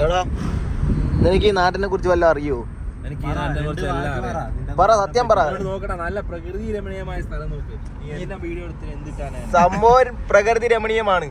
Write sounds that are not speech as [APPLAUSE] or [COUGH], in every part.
എടാ നിനക്ക് ഈ നാട്ടിനെ കുറിച്ച് വല്ല അറിയോ? എനിക്ക് ഈ നാട്ടിനെ കുറിച്ച് എല്ലാം അറിയാം. പറ സത്യം പറ. ഇവിടെ നോക്കടാ നല്ല പ്രകൃതി രമണീയമായ സ്ഥലം നോക്ക്. നീ എന്നെ വീഡിയോ എടുത്തിന് എന്തിട്ടാണ് സംഭവം പ്രകൃതി രമണീയമാണ്.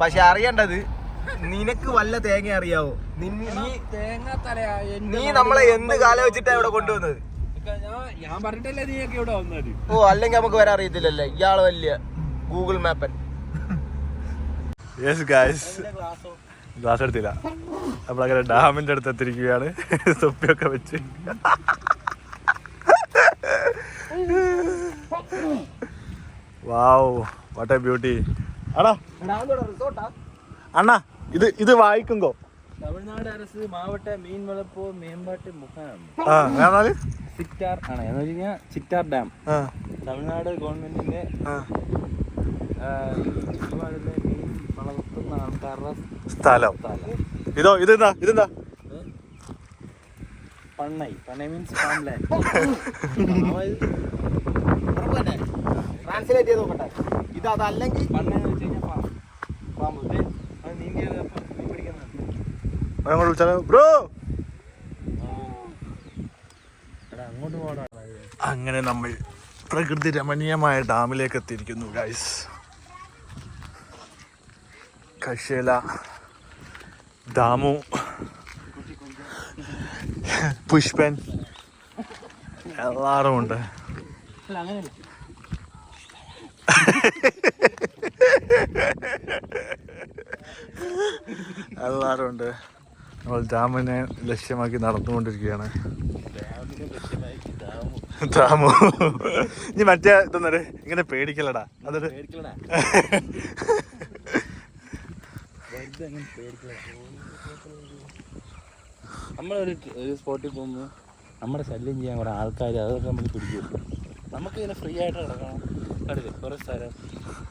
പക്ഷെ അറിയേണ്ടത് നിനക്ക് വല്ല തേങ്ങ അറിയാവോ? നിൻ- നീ തേങ്ങ തലയാ എന്റെ നീ നമ്മളെ എന്ത് കാലം വെച്ചിട്ടാ ഇവിടെ കൊണ്ടുവന്നത്? ഇക്ക, ഞാൻ ഞാൻ പറഞ്ഞിട്ടല്ലേ നീയൊക്കെ ഇവിടെ വന്നത്. ഓ അല്ലെങ്കിൽ നമുക്ക് വരാൻ അറിയത്തില്ലല്ലേ? ഇയാൾ വലിയ ഗൂഗിൾ മാപ്പൻ യെസ് ഗായ്സ് ഗ്ലാസ് എടുത്തില്ല. നമ്മളങ്ങനെ ഡാമിന്റെ അടുത്ത് എത്തിരിക്കുകയാണ് തൊപ്പിയൊക്കെ വെച്ച്. വാവ് വാട്ട് എ ബ്യൂട്ടി ആടാ. അണ്ണാ ഇത് ഇത് വായിക്കുമ്പോ തമിഴ്നാട് അരസ് മാവട്ട മീൻ വളപ്പോ മേമ്പാട്ട് മുഖാനാണ് സിറ്റാർ ആണ്. എന്ന് വെച്ച് കഴിഞ്ഞാൽ ചിറ്റാർ ഡാം. തമിഴ്നാട് ഗവൺമെന്റിന്റെ വളർത്തുന്ന ആൾക്കാരുടെ സ്ഥലം. ഇതോ ഇതെന്താ? ഇതെന്താ? പണ്ണൈ. പണ്ണൈ മീൻസ് ഫാം ലാൻഡ് ട്രാൻസ്ലേറ്റ് ചെയ്ത് നോക്കട്ടെ. ഇത് അതല്ലെങ്കിൽ പണ്ണൈ എന്ന് വെച്ച് കഴിഞ്ഞാൽ ഫാം ഫാം അത് നീന്തിയത് അപ്പം മീൻ പിടിക്കുന്നത് അങ്ങോട്ട് വിളിച്ചാലോ? ബ്രോ! അങ്ങനെ നമ്മൾ പ്രകൃതി രമണീയമായ ഡാമിലേക്ക് എത്തിയിരിക്കുന്നു ഗൈസ് കശേല ദാമു പുഷ്പൻ എല്ലാവരും ഉണ്ട്. എല്ലാവരും ഉണ്ട്. നമ്മൾ ഡാമിനെ ലക്ഷ്യമാക്കി നടന്നുകൊണ്ടിരിക്കുകയാണ്. ദാമു. നീ മറ്റേ ഇതൊന്നൊരു ഇങ്ങനെ പേടിക്കലടാ അതൊരു [LAUGHS] പേടിക്കലടാ വെറുതെ അങ്ങനെ പേടിക്കലടാ നമ്മളൊരു ഒരു സ്പോട്ടിൽ പോകുമ്പോൾ നമ്മുടെ ശല്യം ചെയ്യാൻ കുറേ ആൾക്കാർ അതൊക്കെ നമുക്ക് പിടിക്കും നമുക്ക് ഇങ്ങനെ ഫ്രീ ആയിട്ട് കിടക്കണം കണ്ടില്ലേ? കുറേ സ്ഥലം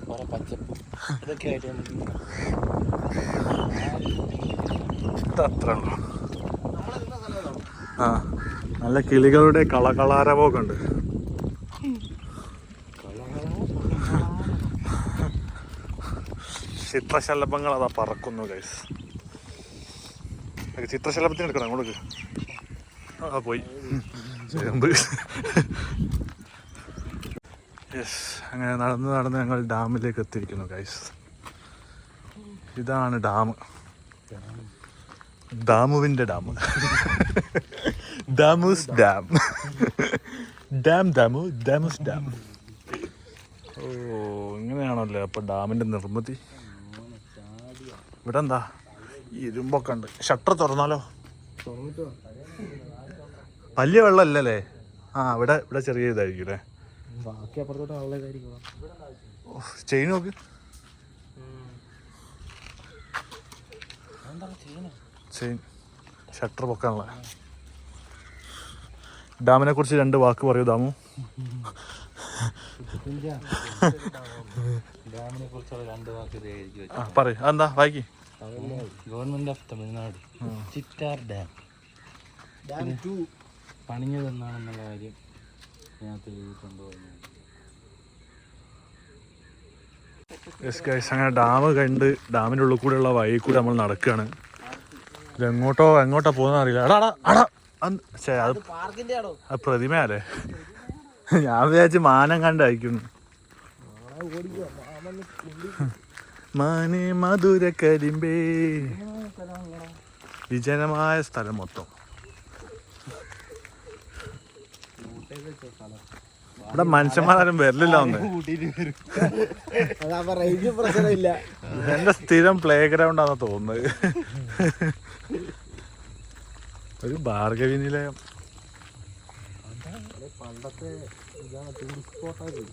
കുറേ പച്ചപ്പ് ഇതൊക്കെ ആയിട്ട് നമുക്ക് ആ നല്ല കിളികളുടെ കളകളാരവൊക്കെ ഉണ്ട്. ചിത്രശലഭങ്ങൾ അതാ പറക്കുന്നു ഗൈസ് ചിത്രശലഭത്തിന് എടുക്കണം അങ്ങോട്ട് ആ പോയി. ചേമ്പ് യെസ് അങ്ങനെ നടന്ന് നടന്ന് ഞങ്ങൾ ഡാമിലേക്ക് എത്തിയിരിക്കുന്നു ഗൈസ് ഇതാണ് ഡാം. ഡാമുവിന്റെ ഡാം. ഡാമുസ് ഡാം. ഡാം ഡാമു ഡാമുസ് ഡാം. ഓ ഇങ്ങനെയാണല്ലേ അപ്പോൾ ഡാമിന്റെ നിർമ്മിതി? ഇവിടെ എന്താ ഇരുമ്പൊക്കെ ഉണ്ട്. ഷട്ടർ തുറന്നാലോ? വലിയ വെള്ളമല്ലല്ലേ? ആ ഇവിടെ ഇവിടെ ചെറിയ ഇതായിരിക്കും അല്ലേ? ചെയിൻ നോക്ക്. ചെയിൻ ഷട്ടർ പൊക്കാനുള്ള. ഡാമിനെ കുറിച്ച് രണ്ട് വാക്ക് പറയൂ ദാമു. ഡാമിനെ കുറിച്ചുള്ള രണ്ട് വാക്ക് പറയ്. അതെന്താ? വായിക്കി. Government of Tamil Nadu. Chittar dam. Dam two. പണിഞ്ഞതെന്നാണെന്നുള്ള കാര്യം ഇതിനകത്ത് എഴുതിയിട്ടുണ്ടോ ഗൈസ് അങ്ങനെ ഡാം കണ്ട് ഡാമിന്റെ ഉള്ളിൽ കൂടെയുള്ള വഴി കൂടെ നമ്മൾ നടക്കുകയാണ് ഇത് എങ്ങോട്ടോ എങ്ങോട്ടോ പോകുന്ന അറിയില്ല. എടാ എടാ എടാ. അന്ന് ഛേ, അത് പാർക്കിന്റെ അത് പ്രതിമയല്ലേ? ഞാൻ വിചാരിച്ച് മാനം കണ്ടായിരിക്കുന്നു മാനെ മധുര കരിമ്പേ. വിജനമായ സ്ഥലം മൊത്തം. ഇവിടെ മനുഷ്യന്മാരും വരില്ല ഒന്ന് എന്റെ സ്ഥിരം പ്ലേ ഗ്രൗണ്ട് ആണെന്ന് തോന്നുന്നത്. ഒരു ഭാർഗവി നിലയം. പണ്ടത്തെ ഇതാണ് ടൂറിസ്റ്റ് സ്പോട്ടാണ്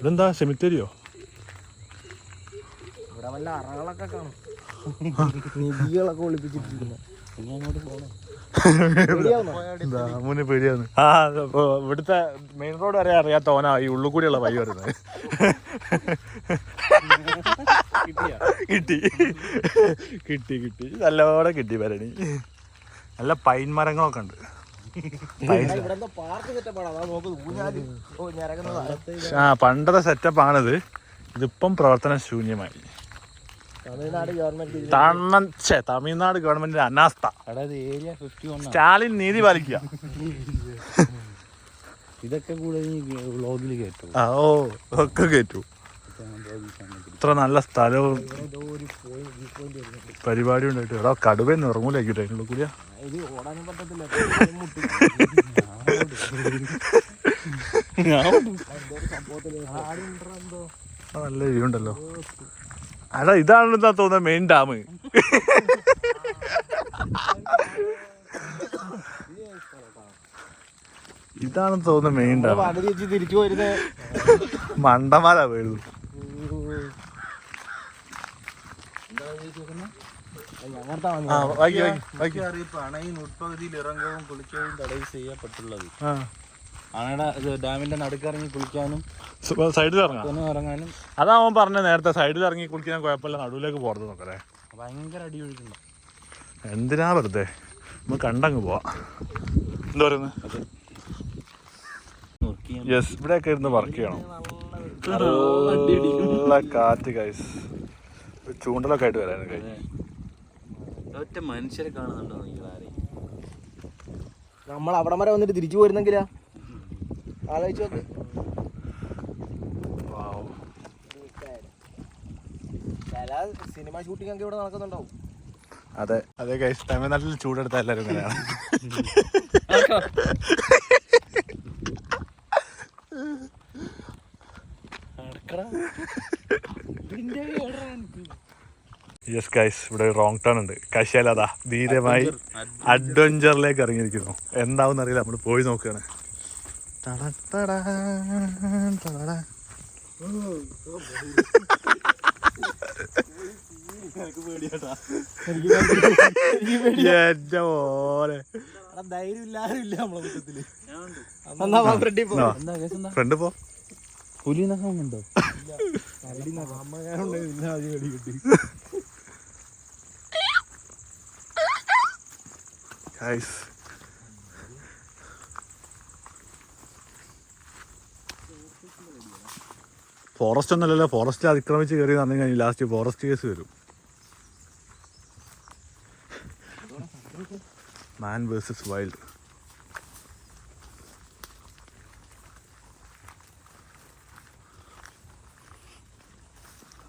ഇതെന്താ സെമിത്തേരിയോ ഇവിടെ വല്ല അറകളൊക്കെ കാണും. നിധികളൊക്കെ ഒളിപ്പിച്ചിട്ടിരിക്കുന്നു. ഇനി അങ്ങോട്ട് പോകണം ദാമുന് പേടിയാണ് ആ ഇവിടുത്തെ മെയിൻ റോഡ് വരെ അറിയാത്ത ഓനാ ഈ ഉള്ളു കൂടിയുള്ള വഴി വരുന്നത് കിട്ടി. കിട്ടി കിട്ടി. നല്ലോണം കിട്ടി ഭരണി. നല്ല പൈൻ മരങ്ങളൊക്കെ ഉണ്ട്. ആ പണ്ടത്തെ സെറ്റപ്പ് ആണിത്. ഇതിപ്പം പ്രവർത്തന ശൂന്യമായി. തമിഴ്നാട് ഗവൺമെന്റിന്റെ അനാസ്ഥ. സ്റ്റാലിൻ നീതി പാലിക്കുക. ഇതൊക്കെ കൂടെ വ്ളോഗിൽ കേട്ടു. ആ ഓ ഒക്കെ കേറ്റു ഇത്ര നല്ല സ്ഥലവും പരിപാടി ഉണ്ടായിട്ട് എടാ കടുവന്ന് ഇറങ്ങൂലായിരിക്കും അതിനുള്ള കൂടിയ. നല്ല വ്യൂ ഉണ്ടല്ലോ അടാ ഇതാണ് എന്താ തോന്നുന്നത് മെയിൻ ഡാം ഇതാണ് തോന്നുന്നത് മെയിൻ ഡാം മണ്ടമാല വീഴുന്നു ഞങ്ങളുടെ ആ വായിക്ക് വായിക്ക് വായിക്ക് അറിയിപ്പ് അണയിൽ ഉൾപ്പകുതിയിൽ ഇറങ്ങവും കുളിക്കവും തടവ് ചെയ്യപ്പെട്ടുള്ളത്. ആ. അണയുടെ ഡാമിന്റെ നടുക്കിറങ്ങി കുളിക്കാനും സൈഡിൽ ഇറങ്ങാം ഇറങ്ങാനും അതാ അവൻ പറഞ്ഞ നേരത്തെ സൈഡിൽ ഇറങ്ങി കുളിക്കാൻ കുഴപ്പമില്ല നടുവിലേക്ക് പോകരുത് നോക്കല്ലേ ഭയങ്കര അടി ഒഴിക്കുന്നു എന്തിനാ വെറുതെ? നമ്മൾ കണ്ടങ്ങ് പോവാ. എന്താ പറയുന്നത് യെസ് ഇവിടെയൊക്കെ ഇരുന്ന് വർക്ക് ചെയ്യണം. നല്ല കാറ്റ് ഗൈസ് ചൂണ്ടലൊക്കെ ആയിട്ട് വരാനും കഴിഞ്ഞു ഒറ്റ മനുഷ്യരെ കാണുന്നുണ്ടോ നിങ്ങൾ ആരെയും നമ്മൾ അവിടെ വരെ വന്നിട്ട് തിരിച്ചു പോരുന്നെങ്കിലാ ആലോചിച്ച് നോക്ക്. സിനിമ ഷൂട്ടിംഗ് ഒക്കെ ഇവിടെ നടക്കുന്നുണ്ടാവും. അതെ. അതെ തമിഴ്നാട്ടിൽ ചൂടെടുത്ത എല്ലാവരും ഇങ്ങനെയാണ്. യെസ് ഗൈസ് ഇവിടെ റോങ് ടേൺ ഉണ്ട്. കശേലതാ ധീരമായി അഡ്വഞ്ചറിലേക്ക് ഇറങ്ങിയിരിക്കുന്നു. എന്താവും അറിയില്ല നമ്മൾ പോയി നോക്കുകയാണ്. ടടടാ. എന്റെ മോനെ. ധൈര്യം വെടി നമ്മളെ കൂട്ടത്തിൽ എന്നാ വാ ഫ്രണ്ടിൽ പോ ആ. എന്താ കേസ് എന്താ ഫ്രണ്ട് പോ പുലി നഖം ഉണ്ടോ അമ്മ പിന്നെ ആദ്യം വെടി കിട്ടി ഗൈസ് ഫോറസ്റ്റ് ഒന്നല്ലല്ലോ ഫോറസ്റ്റ് അതിക്രമിച്ച് കയറി തന്നെ കഴിഞ്ഞാൽ ലാസ്റ്റ് ഫോറസ്റ്റ് കേസ് വരും. മാൻ വേഴ്സസ് വൈൽഡ്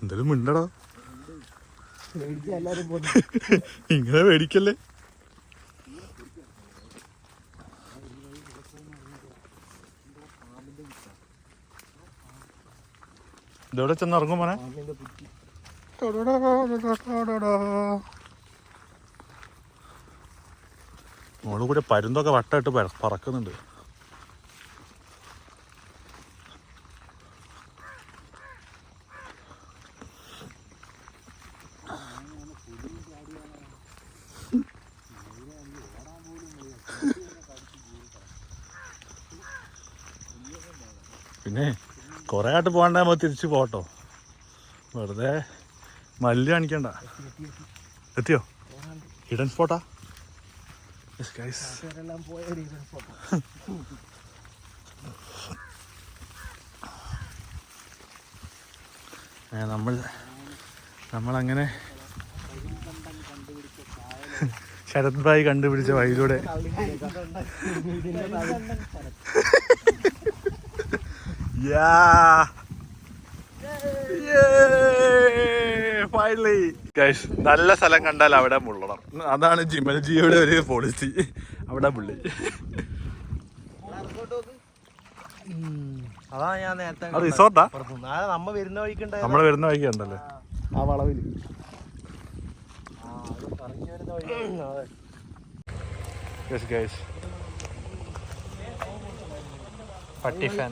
എന്തായാലും മിണ്ടടാ. ഇങ്ങനെ മേടിക്കല്ലേ ഇതെവിടെ ചെന്ന് ഇറങ്ങും മോനെ. മോൾ കൂടെ പരുന്തൊക്കെ വട്ടമായിട്ട് പറക്കുന്നുണ്ട് പിന്നെ ആയിട്ട് പോകണ്ട നമ്മൾ തിരിച്ചു പോട്ടോ വെറുതെ മല്ല് കാണിക്കണ്ട. എത്തിയോ? ഹിഡൻ സ്പോട്ടാ നമ്മൾ നമ്മളങ്ങനെ ശരത് ഭായി കണ്ടുപിടിച്ച വഴിയിലൂടെ. നല്ല സ്ഥലം കണ്ടാൽ അവിടെ മുള്ളണം. അതാണ് ജിമൽജിയുടെ ഒരു പോളിസി അവിടെ പുള്ളി അതാ ഞാൻ നേരത്തെ റിസോർട്ടാ നമ്മ വരുന്ന വഴിക്കുണ്ടായ നമ്മൾ വരുന്ന വഴിക്ക് ഉണ്ടല്ലേ ആ വളവിൽ പറഞ്ഞു വരുന്ന വഴി അതെ. യെസ് ഗൈസ് പട്ടി ഫാൻ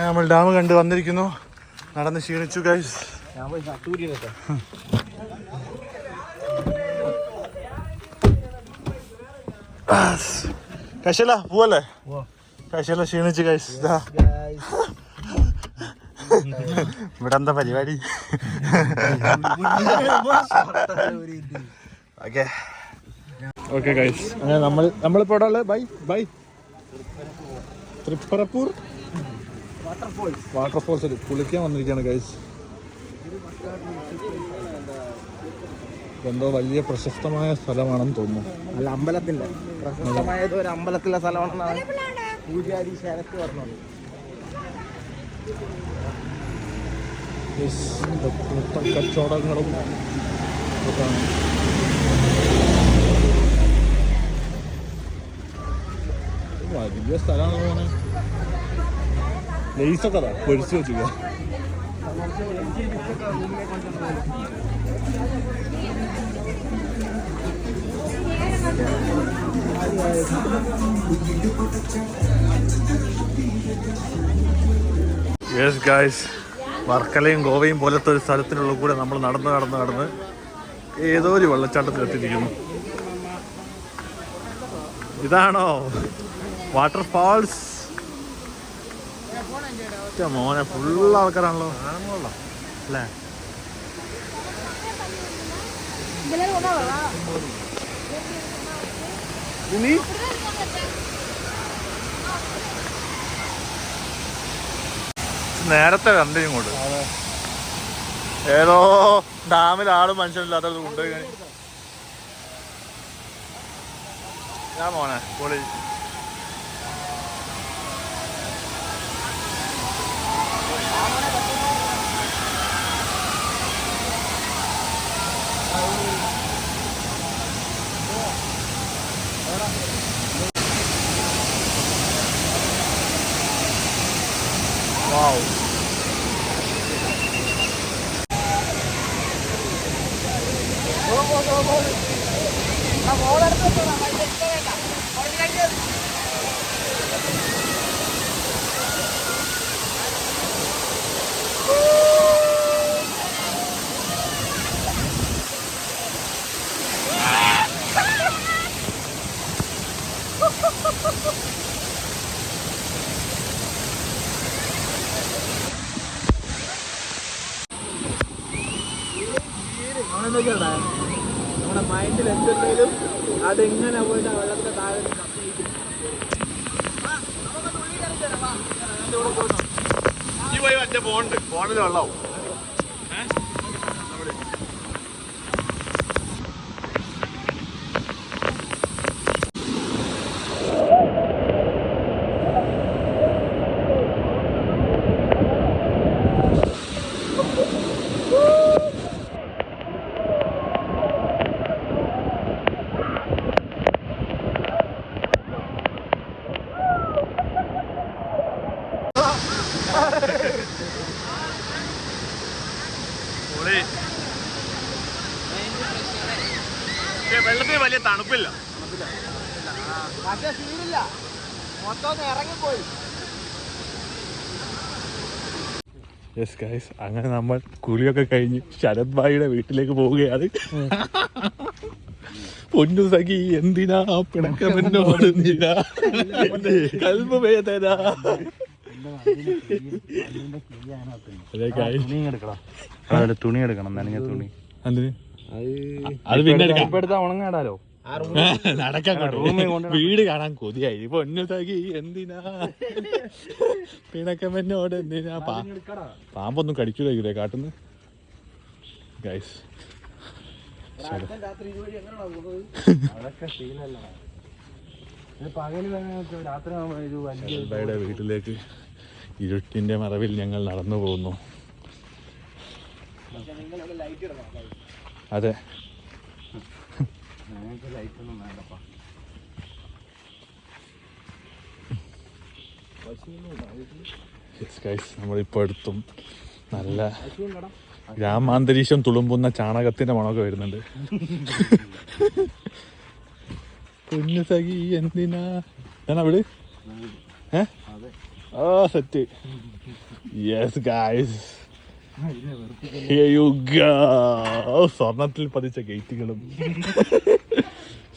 നമ്മൾ ഡാം കണ്ട് വന്നിരിക്കുന്നു. നടന്ന് ക്ഷീണിച്ചു ഗൈസ് കശല പോവല്ലേ? പോവാം. കശല ക്ഷീണിച്ചു ഗൈസ് ഇതാ ഇവിടെ എന്താ പരിപാടി? [LAUGHS] ഓക്കെ ഓക്കെ ഗൈസ് അങ്ങനെ നമ്മൾ നമ്മളിപ്പോൾ ഇവിടെ ഉള്ളത്? Bye bye. തൃപ്പറപ്പൂർ വാട്ടർഫോൾസ് വാട്ടർഫോൾസിൽ കുളിക്കാൻ വന്നിരിക്കുകയാണ് ഗൈസ് എന്തോ വലിയ പ്രശസ്തമായ സ്ഥലമാണെന്ന് തോന്നുന്നു. അല്ല അമ്പലത്തിന്റെ പ്രശസ്തമായത് ഒരു അമ്പലത്തിലെ സ്ഥലമാണെന്നാണ് പൂജാരി ശരത്ത് പറഞ്ഞത്. കച്ചവടങ്ങളും വലിയ സ്ഥലമാണെന്ന് തോന്നുന്നു ലേസൊക്കെ അതാ പൊരിച്ചു വെച്ചില്ല yes guys. വർക്കലയും ഗോവയും പോലത്തെ ഒരു സ്ഥലത്തിനുള്ള കൂടെ നമ്മൾ നടന്ന് നടന്ന് നടന്ന് ഏതോ ഒരു വെള്ളച്ചാട്ടത്തിൽ എത്തിയിരിക്കുന്നു ഇതാണോ? വാട്ടർഫാൾസ് മോനെ ഫുള്ള് ആൾക്കാരാണല്ലോ. അല്ലേ? നേരത്തെ കണ്ടു ഇങ്ങോട്ട്. ഏതോ ഡാമിൽ ആളും മനുഷ്യനില്ലാത്തത് കൊണ്ടുപോയി ഞാൻ മോനെ പൊളി. Wow. വാവ് നമ്മുടെ മൈൻഡിൽ എന്തുണ്ടെങ്കിലും അതെങ്ങനെ പോയിട്ട് ആ വെള്ളത്തിന്റെ താഴെ ഈ ഫോണിൽ വെള്ളവും പൊളി പക്ഷേ വെള്ളത്തിന് വലിയ തണുപ്പില്ല പക്ഷെ സീനില്ല മൊത്തം ഒന്ന് ഇറങ്ങിപ്പോയി യെസ് ഗൈസ് അങ്ങനെ നമ്മൾ കുളിയൊക്കെ കഴിഞ്ഞ് ശരത് ഭായിയുടെ വീട്ടിലേക്ക് പോവുകയാണ്. പൊന്നു സഖി എന്തിനാ പിണക്കമെന്നോട് കൽബ് വേദന തുണി എടുക്കണം അവിടെ തുണി എടുക്കണം നനഞ്ഞ തുണി. അത് പിന്നെ ഉണങ്ങാടാലോ? നടക്കാൻ വീട് കാണാൻ കൊതിയായി. ഇപ്പൊ സഖി എന്തിനാ? പിണക്കമെന്നോട് എന്തിനാ? പാ പാമ്പൊന്നും കടിക്കൂലേ കാട്ടുന്ന്? ഗൈസ് [LAUGHS] പകൽ വീട്ടിലേക്ക് ഇരുട്ടിന്റെ മറവിൽ ഞങ്ങൾ നടന്നു പോകുന്നു. അതെ. ഞങ്ങൾക്ക് ലൈറ്റ് ഒന്നും വേണ്ടപ്പാ. നമ്മളിപ്പോൾ എടുത്തും. നല്ല ഗ്രാമാന്തരീക്ഷം തുളുമ്പുന്ന ചാണകത്തിന്റെ മണമൊക്കെ വരുന്നുണ്ട്. കുഞ്ഞു സഖി എന്തിനാ? ഞാൻ അവിടെ ഏ? ഓ സെറ്റ്. യെസ് ഗായ്സ് സ്വർണത്തിൽ പതിച്ച ഗേറ്റുകളും.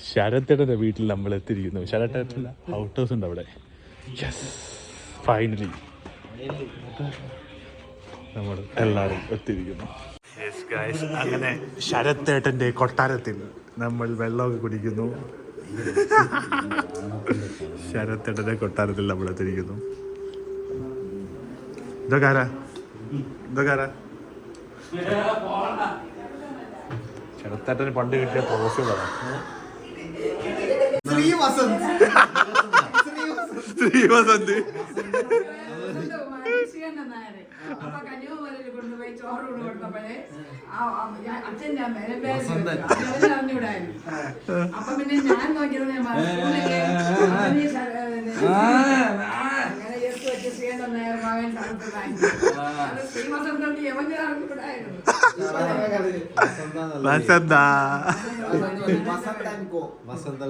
ശരത്തേട്ടന്റെ വീട്ടിൽ നമ്മൾ എത്തിയിരിക്കുന്നു ശരത്തേട്ടല്ല ഔട്ട് ഹൗസ് ഉണ്ട് അവിടെ. യെസ് ഫൈനലി നമ്മൾ എല്ലാവരും എത്തിയിരിക്കുന്നു. യെസ് അങ്ങനെ ശരത്തേട്ടന്റെ കൊട്ടാരത്തിൽ നമ്മൾ വെള്ളമൊക്കെ കുടിക്കുന്നു. ശരത്തേട്ടന്റെ കൊട്ടാരത്തിൽ നമ്മൾ എത്തിയിരിക്കുന്നു. ഇതൊക്കെ ആരാ? ചെറുത്തേട്ടന് പണ്ട് കിട്ടിയ പോസ്റ്റുകളാണ് ശ്രീ വസന്ത്. ശ്രീ വസന്ത്. അപ്പൊ പിന്നെ ഞാൻ നോക്കിയത് വസന്ത. വസന്ത്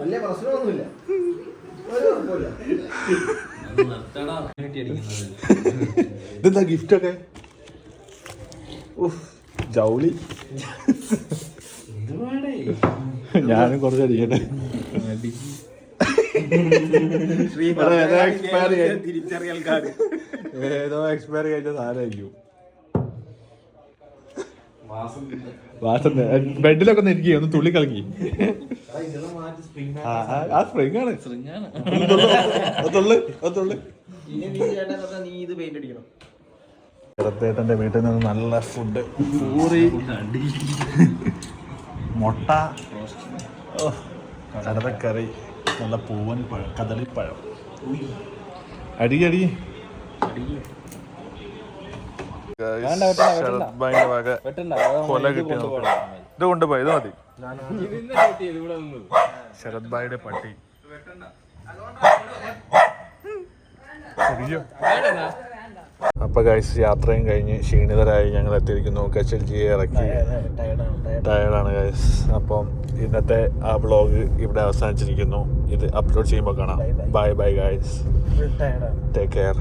വലിയ പ്രശ്നമൊന്നുമില്ല ഇതെന്താ ഗിഫ്റ്റ് ഒക്കെ ജൗളി ഞാനും കുറച്ച് ഏതോ എക്സ്പയർ കഴിഞ്ഞ. സാധനമായിരിക്കും. വാസം ബെഡിലൊക്കെ ഒന്ന് ഇരിക്കുക ഒന്ന് തുള്ളി കളങ്ങി ആ, സ്പ്രിങ് ആണ്. ഒന്ന് തുള്ളു, ഒന്ന് തുള്ളു, ഒന്ന് തുള്ളു. ഇനി നീ ചേട്ടാ നീ ഇത് പെയിന്റ് അടിക്കണം. ചെറുത്തേട്ടന്റെ വീട്ടിൽ നിന്ന് നല്ല ഫുഡ് പൂറി. മുട്ട. കടലക്കറി. നല്ല പൂവൻ പഴം കദളിപ്പഴം അടി അടി. കൊല ഇത് കിട്ടിയ കൊണ്ടുപോകണം. ഇത് കൊണ്ടുപോയി ഇത് മതി. ശരത് ഭായിയുടെ പട്ടി. അപ്പൊ ഗൈസ് യാത്രയും കഴിഞ്ഞ് ക്ഷീണിതരായി ഞങ്ങൾ എത്തിയിരിക്കുന്നു. കച്ചൽജിയെ ഇറക്കി. ടയർഡാണ് ഗൈസ് അപ്പം ഇന്നത്തെ ആ ബ്ലോഗ് ഇവിടെ അവസാനിച്ചിരിക്കുന്നു. ഇത് അപ്ലോഡ് ചെയ്യുമ്പോൾ കാണാം. Bye bye guys take care